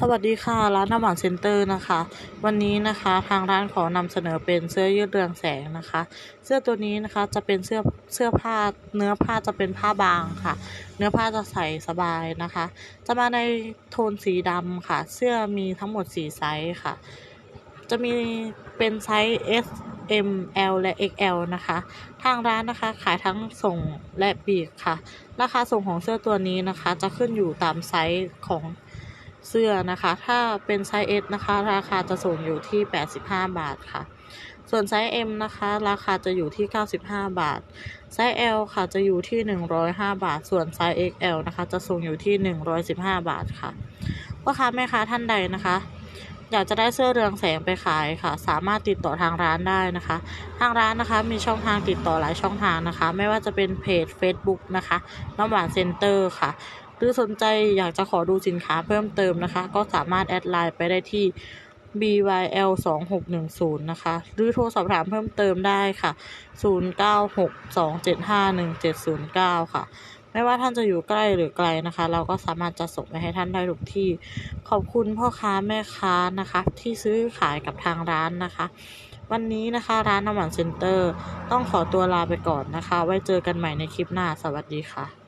สวัสดีค่ะ ร้านน้ำหวานเซ็นเตอร์นะคะ วันนี้นะคะทางร้านขอนำเสนอเป็นเสื้อยืดเรืองแสงนะคะ เสื้อตัวนี้นะคะจะเป็นเสื้อเสื้อผ้าเนื้อผ้าจะเป็นผ้าบางค่ะ เนื้อผ้าจะใส่สบายนะคะ จะมาในโทนสีดำค่ะ เสื้อมีทั้งหมด4ไซส์ค่ะ จะมีเป็นไซส์ S M L และ XL นะคะ ทางร้านนะคะขายทั้งส่งและปีกค่ะ ราคาส่งของเสื้อตัวนี้นะคะ จะขึ้นอยู่ตามไซส์ของ เสื้อนะคะ ถ้าเป็นไซส์ S นะคะ ราคาจะส่งอยู่ที่ 85 บาทค่ะ ส่วนไซส์ M นะคะ ราคาจะอยู่ที่ 95 บาท ไซส์ L ค่ะจะอยู่ที่ 105 บาท ส่วนไซส์ XL นะคะ จะส่งอยู่ที่ 115 บาทค่ะพ่อค้าแม่ค้าท่านใดนะคะ อยากจะได้เสื้อเรืองแสงไปขายค่ะ สามารถติดต่อทางร้านได้นะคะ ทางร้านนะคะมีช่องทางติดต่อหลายช่องทางนะคะ ไม่ว่าจะเป็นเพจ Facebook นะคะน้ำหวานเซ็นเตอร์ค่ะ หรือสนใจอยากจะขอดูสินค้าเพิ่มเติมนะคะ ก็สามารถแอดไลน์ไปได้ที่ byl 2 6 1 0นะคะ หรือโทรสอบถามเพิ่มเติมได้ค่ะ 0 9 6 2 7 5 1 7 0 9 ค่ะ ไม่ว่าท่านจะอยู่ใกล้หรือไกลนะคะ เราก็สามารถจะส่งไปให้ท่านได้ทุกที่ ขอบคุณพ่อค้าแม่ค้านะคะ ที่ซื้อขายกับทางร้านนะคะ วันนี้นะคะร้านน้ำหวานเซ็นเตอร์ ต้องขอตัวลาไปก่อนนะคะ ไว้เจอกันใหม่ในคลิปหน้า สวัสดีค่ะ